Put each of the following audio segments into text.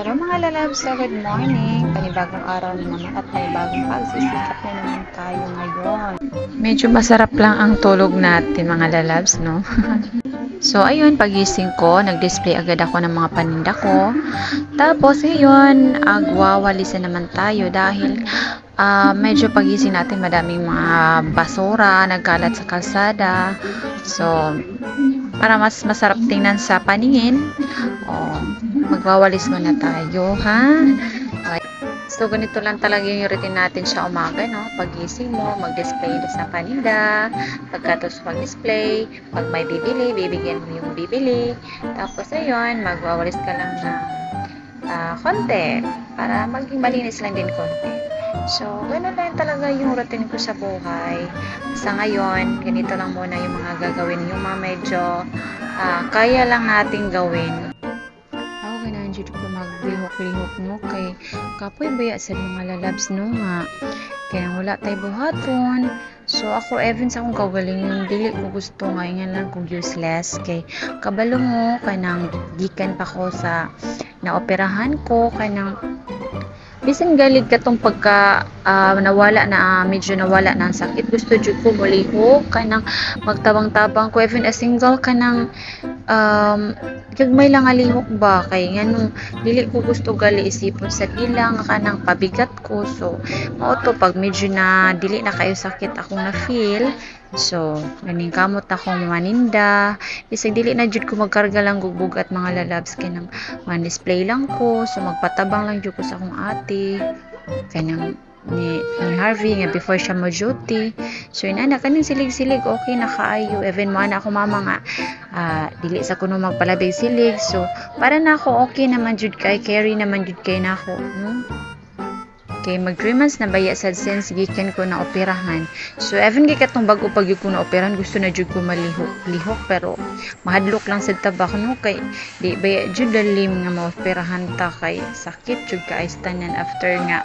Hello mga lalabs, so good morning. Panibagong araw na naman at panibagong pagsisikap na naman tayo ngayon. Medyo masarap lang ang tulog natin mga lalabs, no? so ayun, pagising ko, nag-display agad ako ng mga paninda ko. Tapos ayun, agwawalisan naman tayo dahil ah, medyo pagising natin madaming mga basura, nagkalat sa kalsada. So, para mas masarap tingnan sa paningin, oh, magwawalis muna tayo, ha? Okay. So, ganito lang talaga yung routine natin sa umaga, no? Pagising mo, mag-display sa paninda, pagkatapos mag-display, pag may bibili, bibigyan mo yung bibili. Tapos, ayun, magwawalis ka lang ng ah, konti para maging malinis lang din konti. So, ganun lang talaga yung routine ko sa buhay. Sa ngayon, ganito lang muna yung mga gagawin, yung mga medyo ah, kaya lang nating gawin. Ganun dito ko maglihok-lihok no kay kapoy baya sa mga lalabs no nga. Kaya wala tay buhaton. So ako even sa akong kagaling dili ko gusto nga nga lang kung useless kay kabalo mo kanang gikan pa ko sa naoperahan ko kanang bisan galig katong pagka ah, nawala na ah, medyo nawala na ang sakit gusto jud ko mulihok kanang magtabang-tabang ko even a single kanang um, kagmay lang alihok ba? Kay nganong dili ko gusto gali isipon sa ilang kanang pabigat ko. So mao to pag medyo na dili na kayo sakit akong na feel so ganing kamot akong maninda. Bisag dili na jud ko magkarga lang gugbog at mga lalabs kay nang man display lang ko. So magpatabang lang jud ko sa akong ate. Kanang ni, ni Harvey nga before siya mo duty so inana kaning silig-silig okay na kaayo even mo ana ako mama nga ah, dili sa kuno magpalabig silig. So para na ako okay naman jud kay carry naman jud kay nako no kay mag 3 months na baya sad since gikan ko na operahan. So even kay katong bago pag ko na operahan gusto na jud ko malihok lihok pero mahadlok lang sa tabak no? Kay di baya jud dalim nga maoperahan ta kay sakit jud ka tanan after nga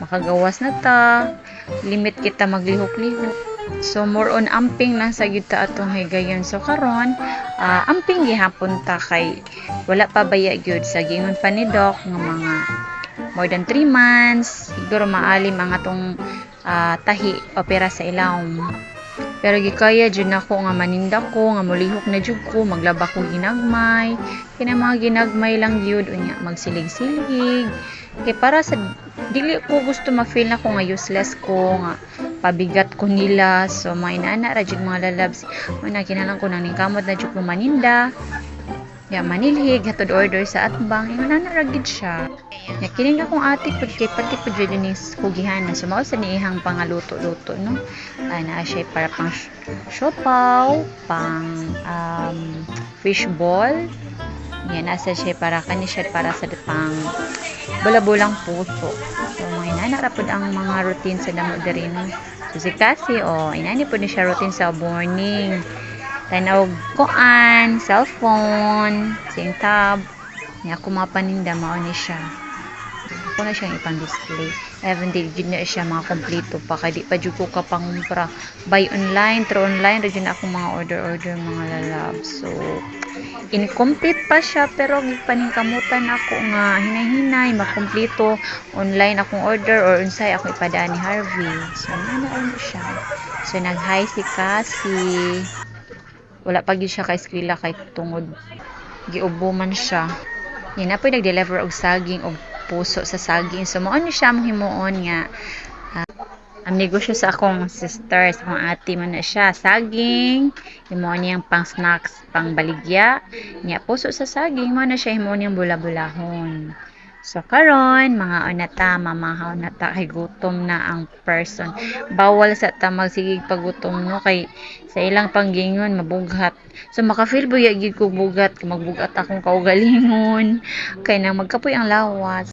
makagawas na ta limit kita maglihok-lihok. So more on amping lang sa gyud ta atong higayon. So karon ah, amping gihapon ta kay wala pa baya gyud? Sa gingon pa ni doc nga mga more than 3 months. Siguro maalim ang atong ah, tahi opera sa ilawom. Pero gikaya jud nako nga maninda ko nga molihok na jud ko maglaba ko ginagmay kina mga ginagmay lang gyud unya magsilig-silig. Kay para sa dili ko gusto ma-feel na ko nga useless ko nga pabigat ko nila. So mga inaana ra jud mga lalabs. Una kinalang ko nang kamot na jud ko maninda ya manilhig hatod order sa atbang ingon na ra gid siya. Ya kining akong ate pud kay pati pud jud ni hugihan so mao sa niihang pangaluto-luto no? Ay naa siya para pang siopaw pang um, fish ball. Yan nasa siya para kani siya para sa pang bula-bulang puso. So mga inana ang mga routine sa damo diri no? So si Cassie oh inani pud ni siya routine sa morning tanaw koan cellphone sing tab niya ako mapaninda mao ni siya. Ako na siyang ipang display. Even di jud na siya mga kompleto pa. Kay di pa jud ko kapangumpra buy online through online. Ra na ako mga order order mga lalab. So incomplete pa siya pero gipaningkamutan ako nga hinay-hinay makompleto. Online akong order or unsay ako ipadaan ni Harvey. So nanaon siya. So nag-hi si Cassie wala pa gyud siya ka eskwela kay tungod giubo man siya. Yan na po nag-deliver og saging og puso sa saging. So mao ni siya ang himuon nga ah, ang negosyo sa akong sister sa akong ate man na siya. Saging himuon niyang pang snacks pang baligya. Niya puso sa saging mo na siya himuon niyang bula-bulahon So karon mga onata mamahaw na ta kay gutom na ang person. Bawal sa ta magsigig pagutom no kay sa ilang panggingon mabughat. So makafeel buya gid ko bugat magbugat akong kaugalingon kay nang magkapoy ang lawas.